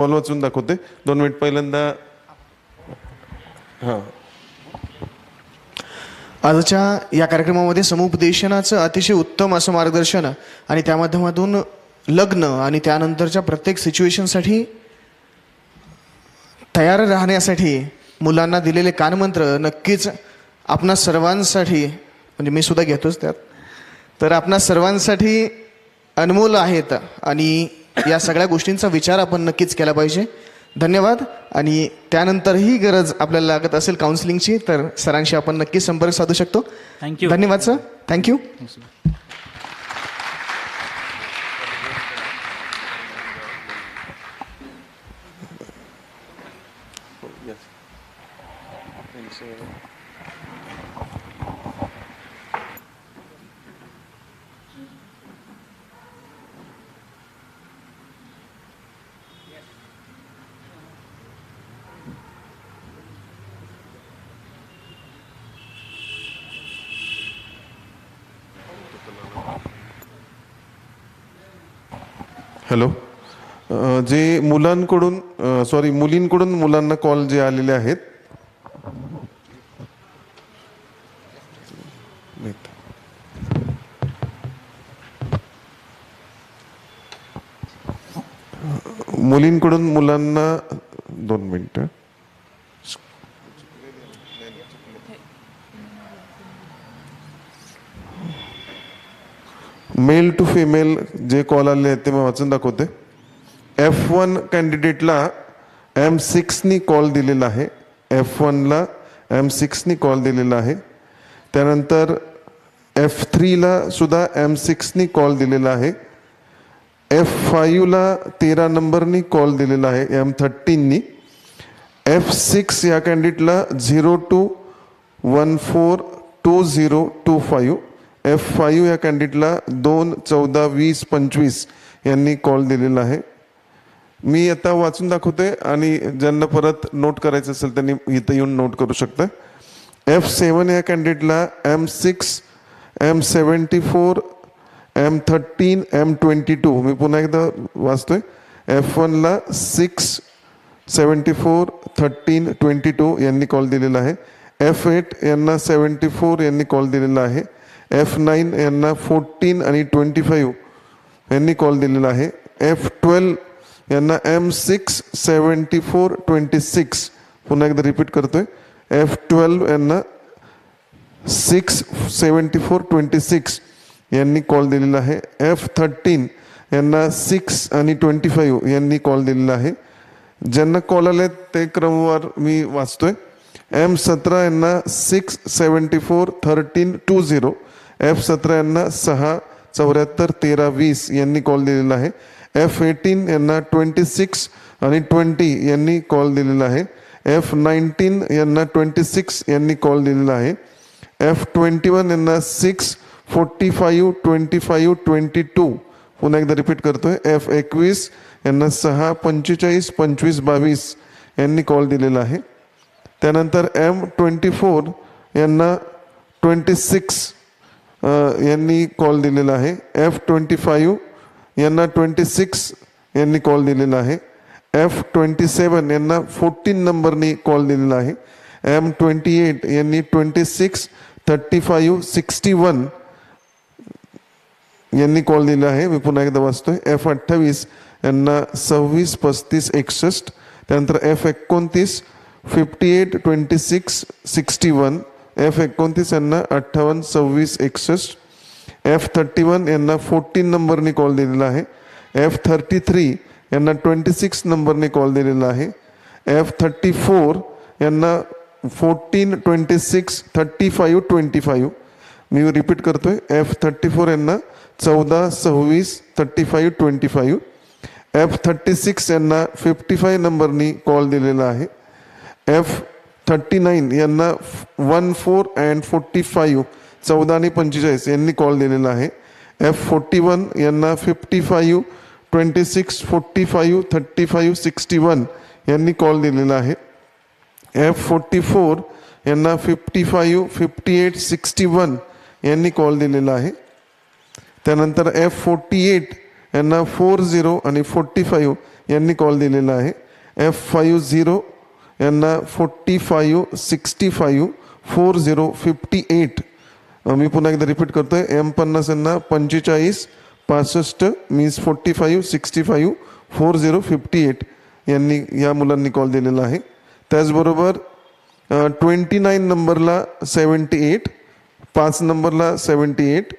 Call वाचून दाखवते दोन मिनिट पहिल्यांदा. हां. आजच्या या कार्यक्रमामध्ये समुपदेशनाचं अतिशय उत्तम असं मार्गदर्शन आणि त्या माध्यमातून लग्न आणि त्यानंतरच्या प्रत्येक सिच्युएशनसाठी तयार राहण्यासाठी मुलांना दिलेले कानमंत्र नक्कीच आपणा सर्वांसाठी म्हणजे मी सुद्धा घेतोच त्यात तर आपणा सर्वांसाठी अनमोल आहेत आणि या सगळ्या गोष्टींचा विचार आपण नक्कीच केला पाहिजे. धन्यवाद. आणि त्यानंतरही गरज आपल्याला लागत असेल काउन्सिलिंगची तर सरांशी आपण नक्कीच संपर्क साधू शकतो. You. धन्यवाद सर. Thank you hello. जे मुलांकडून सॉरी मुलींकडून मुलांना कॉल जे आलेले आहेत. मुलींकडून मुलांना दोन मिनिटं. मेल टू फिमेल जे कॉल आले आहेत ते मी वाचून दाखवते. एफ वन कॅन्डिडेटला एम सिक्सनी कॉल दिलेला आहे. एफ वनला एम सिक्सनी कॉल दिलेला आहे. त्यानंतर एफ थ्रीला सुद्धा एम सिक्सनी कॉल दिलेला आहे. एफ फाईव्हला तेरा नंबरनी कॉल दिलेला आहे एम थर्टीननी एफ सिक्स या कॅन्डिडेटला zero two one four two zero two five F five या कॅन्डिडेटला दोन चौदा वीस पंचवीस यांनी कॉल दिलेला आहे. मी आता वाचून दाखवते आणि ज्यांना परत नोट करायचं असेल त्यांनी इथं येऊन नोट करू शकता. एफ सेवन या कॅन्डिडेटला M six M seventy four M thirteen M twenty two मी पुन्हा एकदा वाचतोय. एफ वनला six seventy four thirteen twenty two यांनी कॉल दिलेला आहे. एफ एट यांना सेवन्टी फोर यांनी कॉल दिलेला आहे. एफ नाईन यांना फोर्टीन आणि ट्वेंटी फाईव्ह यांनी कॉल दिलेला आहे. एफ ट्वेल्व यांना M six seventy four twenty six पुन्हा एकदा रिपीट करतोय. एफ ट्वेल्व यांना six seventy four twenty six यांनी कॉल दिलेला आहे. एफ थर्टीन यांना सिक्स आणि ट्वेंटी फाईव्ह यांनी कॉल दिलेला आहे. ज्यांना कॉल आले ते क्रमवार मी वाचतोय. एम सतरा यांना six seventy four thirteen two zero F सतरा यांना सहा चौऱ्याहत्तर तेरा वीस यांनी कॉल दिलेला आहे. एफ एटीन यांना ट्वेंटी सिक्स आणि ट्वेंटी यांनी कॉल दिलेला आहे. एफ नाईन्टीन यांना ट्वेंटी सिक्स यांनी कॉल दिलेला आहे. एफ ट्वेंटी वन यांना six forty five twenty five twenty two पुन्हा एकदा रिपीट करतोय. एफ एकवीस यांना सहा पंचेचाळीस पंचवीस बावीस यांनी कॉल दिलेला आहे. त्यानंतर एम ट्वेंटी फोर यांना ट्वेंटी सिक्स यांनी कॉल दिलेला आहे. एफ ट्वेंटी फाईव्ह यांना ट्वेंटी सिक्स यांनी कॉल दिलेला आहे. एफ ट्वेंटी सेवन यांना फोर्टीन नंबरनी कॉल दिलेला आहे. एम ट्वेंटी एट यांनी twenty six thirty five sixty one यांनी कॉल दिला आहे. मी पुन्हा एकदा वाचतोय. एफ अठ्ठावीस यांना सव्वीस पस्तीस एकसष्ट त्यानंतर एफ एकोणतीस fifty eight twenty six sixty one F एकोणतीस यांना अठ्ठावन्न सव्वीस एकसष्ट. एफ थर्टी वन यांना फोर्टीन नंबरने कॉल दिलेला आहे. एफ थर्टी थ्री यांना ट्वेंटी सिक्स नंबरने कॉल दिलेला आहे. एफ थर्टी फोर यांना fourteen twenty six thirty five twenty five. मी रिपीट करतोय. एफ थर्टी फोर यांना चौदा सव्वीस thirty five twenty five. F thirty six यांना फिफ्टी फाय नंबरनी कॉल दिलेला आहे. एफ थर्टी नाईन यांना one four and forty five चौदा आणि पंचेचाळीस यांनी कॉल दिलेला आहे. एफ फोर्टी वन यांना fifty five twenty six forty five thirty five sixty one यांनी कॉल दिलेला आहे. एफ फोर्टी फोर यांना fifty five fifty eight sixty one यांनी कॉल दिलेला आहे. त्यानंतर एफ फोर्टी एट यांना फोर झिरो आणि फोर्टी फाईव्ह यांनी कॉल दिलेला आहे. एफ फाईव्ह झिरो यांना forty five sixty five four zero fifty eight मी पुन्हा एकदा रिपीट करतो आहे एम पन्नास यांना uh, पंचेचाळीस पासष्ट means forty five sixty five four zero fifty eight यांनी या मुलांनी कॉल दिलेला आहे. त्याचबरोबर uh, ट्वेंटी नाईन नंबरला सेवन्टी एट पाच नंबरला सेवन्टी एट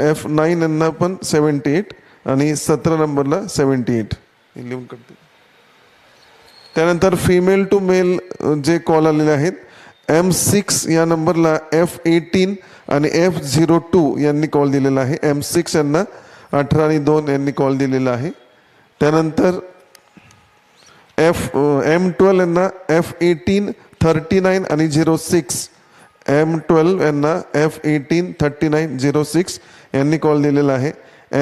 एफ नाईन यांना पण सेवन्टी एट आणि सतरा नंबरला सेवन्टी एट लिहून करते त्यानंतर फिमेल टू मेल जे कॉल आलेले आहेत एम सिक्स या नंबरला एफ एटीन आणि एफ झिरो टू यांनी कॉल दिलेला आहे. एम सिक्स यांना अठरा आणि दोन यांनी कॉल दिलेला आहे. त्यानंतर एफ एम ट्वेल्व यांना एफ एटीन थर्टी नाईन आणि झिरो सिक्स एम ट्वेल्व यांना F eighteen thirty nine zero six यांनी कॉल दिलेला आहे.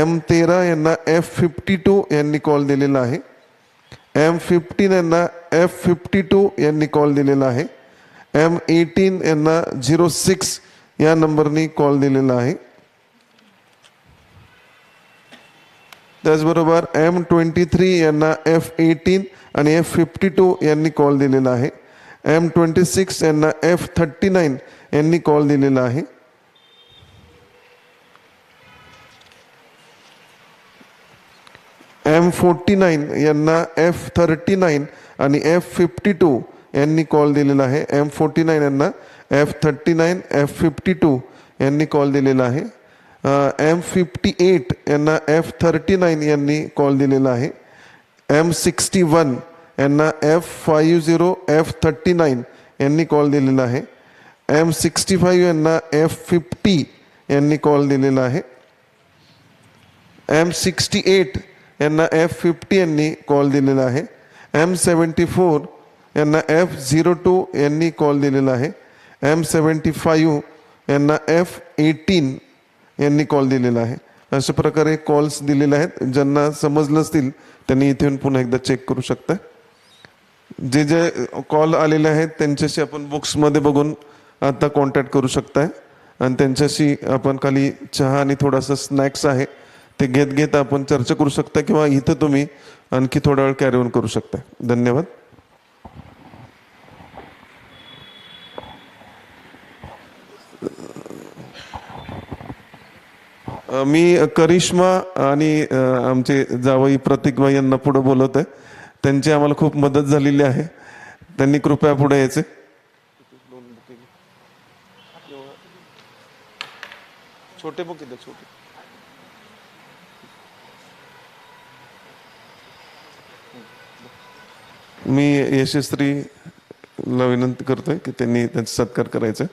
एम तेरा यांना एफ फिफ्टी टू यांनी कॉल दिलेला आहे. एम फिफ्टीन यांना एफ फिफ्टी टू यांनी कॉल दिलेला आहे. एम एटीन यांना झिरो सिक्स या नंबरनी कॉल दिलेला आहे. त्याचबरोबर एम ट्वेंटी थ्री यांना एफ एटीन आणि एफ फिफ्टी टू यांनी कॉल दिलेला आहे. एम ट्वेंटी सिक्स यांना एफ थर्टी नाईन यांनी कॉल दिलेला आहे. एम फोर्टी यांना एफ़ थर्टी आणि एफ़ फिफ्टी टू यांनी कॉल दिलेला आहे. एम फोर्टी यांना F thirty nine F fifty two यांनी कॉल दिलेला आहे. एम फिफ्टी एट यांना एफ़ थर्टी नाईन यांनी कॉल दिलेला आहे. एम सिक्स्टी वन यांना F five zero F thirty nine यांनी कॉल दिलेला आहे. एम सिक्स्टी फाईव्ह यांना एफ़ फिफ्टी यांनी कॉल दिलेला आहे. एम सिक्स्टी एट यांना एफ फिफ्टी यांनी कॉल दिलेला आहे. एम सेवन्टी फोर यांना एफ झिरो टू यांनी कॉल दिलेला आहे. एम सेवन्टी फाईव्ह यांना एफ एटीन यांनी कॉल दिलेला आहे. अशा प्रकारे कॉल्स दिलेले आहेत. ज्यांना समजलं असतील त्यांनी इथे येऊन पुन्हा एकदा चेक करू शकता. जे जे कॉल आलेले आहेत त्यांच्याशी आपण बुक्समध्ये बघून आता कॉन्टॅक्ट करू शकताय. आणि त्यांच्याशी आपण खाली चहा आणि थोडासा स्नॅक्स आहे. ते घेत घेत आपण चर्चा करू शकता किंवा इथं तुम्ही आणखी थोडा वेळ कॅरी ऑन करू शकता. धन्यवाद. मी करिश्मा आणि आमचे जावई प्रतीकभाई यांना पुढे बोलवत आहे. त्यांची आम्हाला खूप मदत झालेली आहे. त्यांनी कृपया पुढे यायचे. छोटे बुक छोटे. मी यशस्त्रीला विनंती करतोय की त्यांनी त्यांचा सत्कार करायचा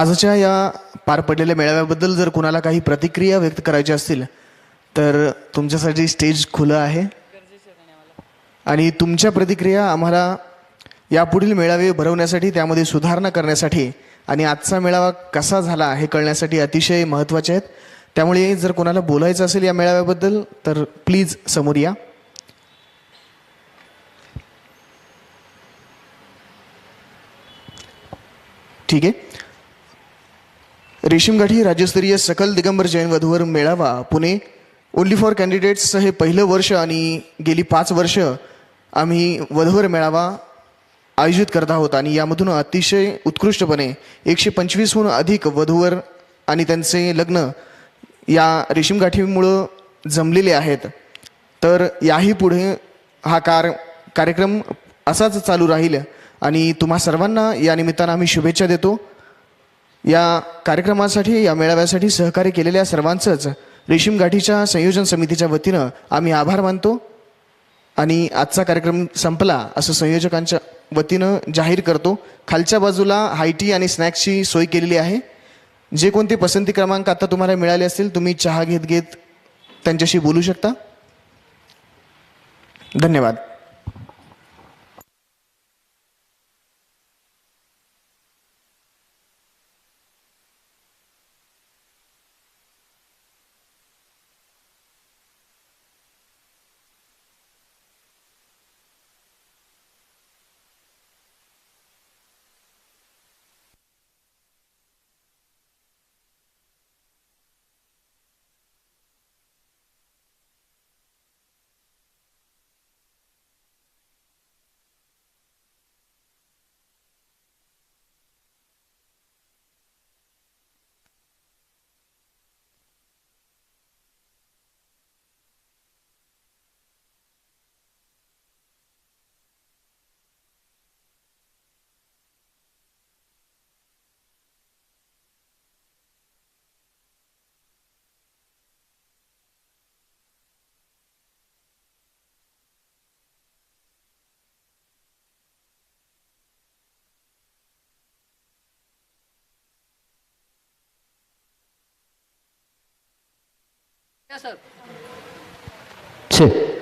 आजच्या या पार पडलेल्या मेळाव्याबद्दल जर कुणाला काही प्रतिक्रिया व्यक्त करायची असतील तर तुमच्यासाठी स्टेज खुलं आहे. आणि तुमच्या प्रतिक्रिया आम्हाला यापुढील मेळावे भरवण्यासाठी त्यामध्ये सुधारणा करण्यासाठी आणि आजचा मेळावा कसा झाला हे कळण्यासाठी अतिशय महत्त्वाचे आहेत. त्यामुळे जर कोणाला बोलायचं असेल या मेळाव्याबद्दल तर प्लीज समोर या. ठीक आहे. रेशीमगाठी राज्यस्तरीय सकल दिगंबर जैन वधूवर मेळावा पुणे. ओन्ली फॉर कॅन्डिडेट्सचं हे पहिलं वर्ष आणि गेली पाच वर्ष आम्ही वधूवर मेळावा आयोजित करत आहोत आणि यामधून अतिशय उत्कृष्टपणे एकशे पंचवीसहून अधिक वधूवर आणि त्यांचे लग्न या रेशीमगाठीमुळं जमलेले आहेत. तर याही पुढे हा कार कार्यक्रम असाच चालू राहील आणि तुम्हा सर्वांना या निमित्तानं आम्ही शुभेच्छा देतो. या कार्यक्रमासाठी या मेळाव्यासाठी सहकार्य केलेल्या सर्वांचंच रेशीम गाठीच्या संयोजन समितीच्या वतीनं आम्ही आभार मानतो. आणि आजचा कार्यक्रम संपला असं संयोजकांच्या वतीनं जाहीर करतो. खालच्या बाजूला हायटी आणि स्नॅक्सची सोय केलेली आहे. जे कोणते पसंती क्रमांक आता तुम्हाला मिळाले असतील तुम्ही चहा घेत घेत त्यांच्याशी बोलू शकता. धन्यवाद. 즉